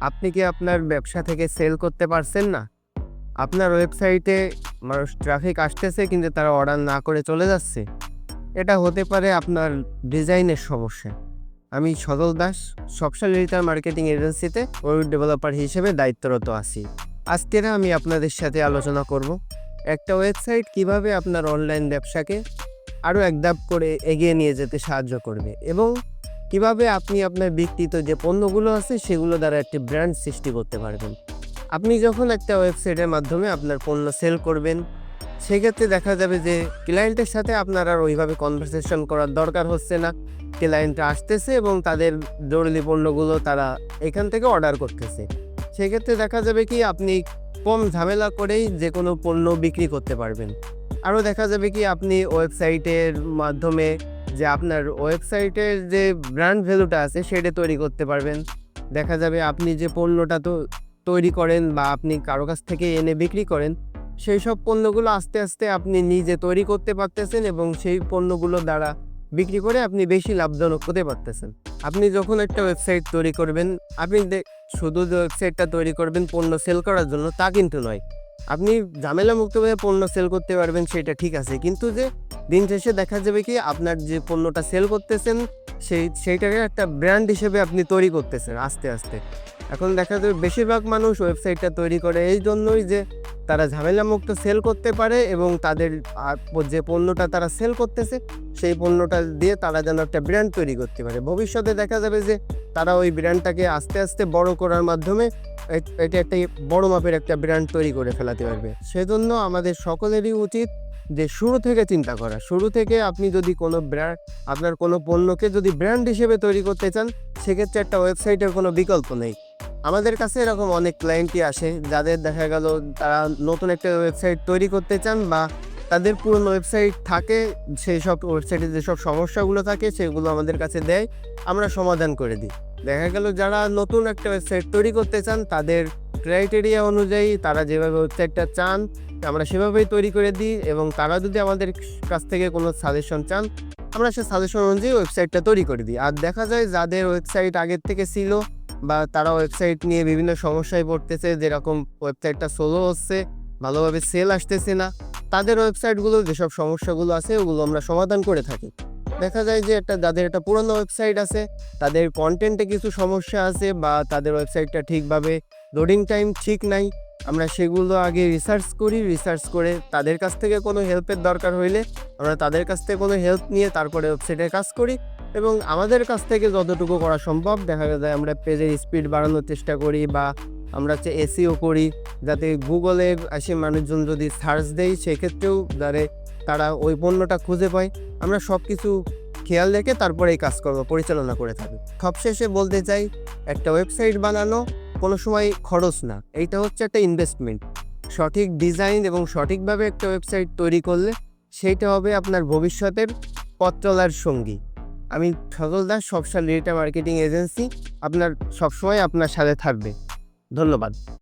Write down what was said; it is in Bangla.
আপনি কি আপনার ব্যবসা থেকে সেল করতে পারছেন না? আপনার ওয়েবসাইটে মানুষ ট্রাফিক আসতেছে কিন্তু তারা অর্ডার না করে চলে যাচ্ছে। এটা হতে পারে আপনার ডিজাইনের সমস্যা। আমি সদল দাস সবসাল ডিজিটাল মার্কেটিং এজেন্সিতে ওয়েব ডেভেলপার হিসেবে দায়িত্বরত আছি। আজকের আমি আপনাদের সাথে আলোচনা করব একটা ওয়েবসাইট কীভাবে আপনার অনলাইন ব্যবসাকে আরও এক ধাপ করে এগিয়ে নিয়ে যেতে সাহায্য করবে এবং কীভাবে আপনি আপনার বিক্রিত যে পণ্যগুলো আছে সেগুলো দ্বারা একটি ব্র্যান্ড সৃষ্টি করতে পারবেন? আপনি যখন একটা ওয়েবসাইটের মাধ্যমে আপনার পণ্য সেল করবেন, সেক্ষেত্রে দেখা যাবে যে ক্লায়েন্টের সাথে আপনার আর ওইভাবে কনভারসেশন করার দরকার হচ্ছে না। ক্লায়েন্ট আসতেছে এবং তাদের জরুরি পণ্যগুলো তারা এখান থেকে অর্ডার করতেছে। সেক্ষেত্রে দেখা যাবে কি আপনি কম ঝামেলা করেই যে কোনো পণ্য বিক্রি করতে পারবেন। আরও দেখা যাবে কি আপনি ওয়েবসাইটের মাধ্যমে যে আপনার ওয়েবসাইটের যে ব্র্যান্ড ভ্যালুটা আছে, সেটা তৈরি করতে পারবেন। দেখা যাবে আপনি যে পণ্যটা তো তৈরি করেন বা আপনি কারও কাছ থেকে এনে বিক্রি করেন, সেই সব পণ্যগুলো আস্তে আস্তে আপনি নিজে তৈরি করতে পারতেছেন এবং সেই পণ্যগুলো দ্বারা বিক্রি করে আপনি বেশি লাভজনক হতে পারতেছেন। আপনি যখন একটা ওয়েবসাইট তৈরি করবেন, আপনি শুধু যে ওয়েবসাইটটা তৈরি করবেন পণ্য সেল করার জন্য তা কিন্তু নয়। আপনি ঝামেলা মুক্তভাবে পণ্য সেল করতে পারবেন, সেটা ঠিক আছে। কিন্তু যে দিন শেষে দেখা যাবে কি আপনার যে পণ্যটা সেল করতেছেন, সেই, সেইটাকে একটা ব্র্যান্ড হিসেবে আপনি তৈরি করতেছেন আস্তে আস্তে। এখন দেখা যাবে বেশিরভাগ মানুষ ওয়েবসাইটটা তৈরি করে। এই জন্যই যে তারা ঝামেলা মুক্ত সেল করতে পারে এবং তাদের যে পণ্যটা তারা সেল করতেছে, সেই পণ্যটা দিয়ে তারা যেন একটা ব্র্যান্ড তৈরি করতে পারে। ভবিষ্যতে দেখা যাবে যে তারা ওই ব্র্যান্ডটাকে আস্তে আস্তে বড় করার মাধ্যমে এটা একটা বড় মাপের একটা ব্র্যান্ড তৈরি করে ফেলাতে পারবে। সেজন্য আমাদের সকলেরই উচিত যে শুরু থেকে চিন্তা করা। শুরু থেকে আপনি যদি কোনো ব্র্যান্ড আপনার কোনো পণ্যকে যদি ব্র্যান্ড হিসেবে তৈরি করতে চান, সেক্ষেত্রে একটা ওয়েবসাইটের কোনো বিকল্প নেই। আমাদের কাছে এরকম অনেক ক্লায়েন্টই আসে, যাদের দেখা গেল তারা নতুন একটা ওয়েবসাইট তৈরি করতে চান বা তাদের পুরনো ওয়েবসাইট থাকে, সেই সব ওয়েবসাইটে যেসব সমস্যাগুলো থাকে সেগুলো আমাদের কাছে দেয়, আমরা সমাধান করে দিই। দেখা গেল যারা নতুন একটা ওয়েবসাইট তৈরি করতে চান, তাদের ক্রাইটেরিয়া অনুযায়ী তারা যেভাবে ওয়েবসাইটটা চান, আমরা সেভাবেই তৈরি করে দিই এবং তারা যদি আমাদের কাছ থেকে কোনো সাজেশন চান, আমরা সে সাজেশন অনুযায়ী ওয়েবসাইটটা তৈরি করে দিই। আর দেখা যায় যাদের ওয়েবসাইট আগের থেকে ছিল বা তারা ওয়েবসাইট নিয়ে বিভিন্ন সমস্যায় পড়তেছে, যেরকম ওয়েবসাইটটা সোলো হচ্ছে, ভালোভাবে সেল আসতেছে না। তাদের ওয়েবসাইটগুলো যেসব সমস্যাগুলো আছে, ওগুলো আমরা সমাধান করে থাকি। দেখা যায় যে একটা, যাদের একটা পুরনো ওয়েবসাইট আছে, তাদের কন্টেন্টে কিছু সমস্যা আছে বা তাদের ওয়েবসাইটটা ঠিকভাবে লোডিং টাইম ঠিক নাই, আমরা সেগুলো আগে রিসার্চ করি রিসার্চ করে তাদের কাছ থেকে কোনো হেল্পের দরকার হইলে আমরা তাদের কাছ থেকে কোনো হেল্প নিয়ে তারপরে ওয়েবসাইটে কাজ করি। এবং আমাদের কাছ থেকে যতটুকু করা সম্ভব, দেখা যায় আমরা পেজের স্পিড বাড়ানোর চেষ্টা করি বা আমরা হচ্ছে এসিও করি, যাতে গুগলে আসে মানুষজন যদি সার্চ দেয়, সেক্ষেত্রেও যাতে তারা ওই পণ্যটা খুঁজে পায়। আমরা সব কিছু খেয়াল রেখে তারপরে এই কাজকর্ম পরিচালনা করে থাকি। সবশেষে বলতে চাই, একটা ওয়েবসাইট বানানো কোনো সময় খরচ না। এইটা হচ্ছে একটা ইনভেস্টমেন্ট সঠিক ডিজাইন এবং সঠিকভাবে একটা ওয়েবসাইট তৈরি করলে, সেইটা হবে আপনার ভবিষ্যতের পথ চলার সঙ্গী। আমি সজল দাস সবসা ডেটা মার্কেটিং এজেন্সি। আপনার সবসময় আপনার সাথে থাকবে। ধন্যবাদ।